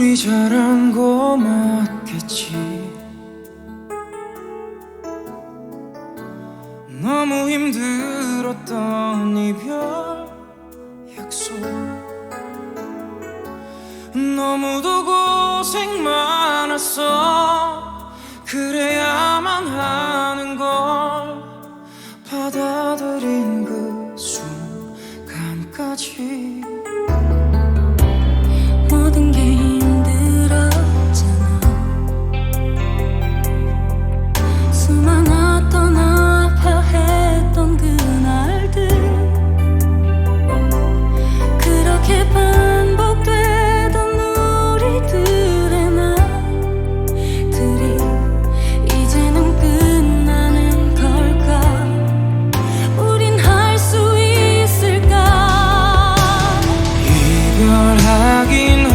우리 잘한 거 맞겠지. 너무 힘들었던 이별 약속. 너무도 고생 많았어. 그래야만 Laging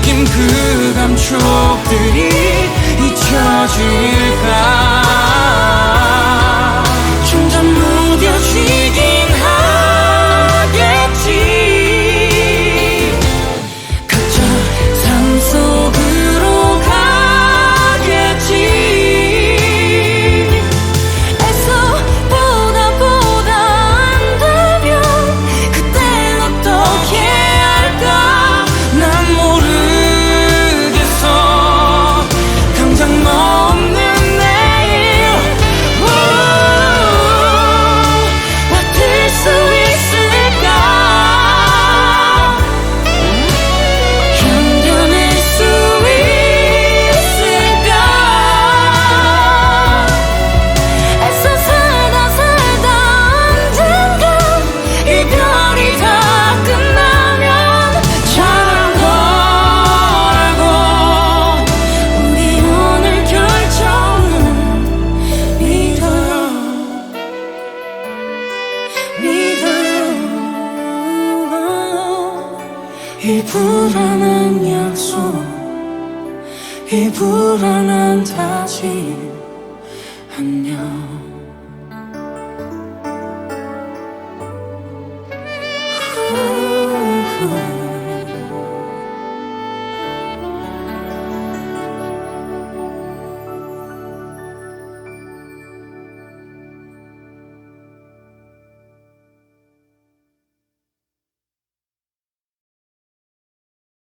느낀 그 감촉들이 잊혀질까? 이 불안한 약속 이 불안한 다짐 안녕.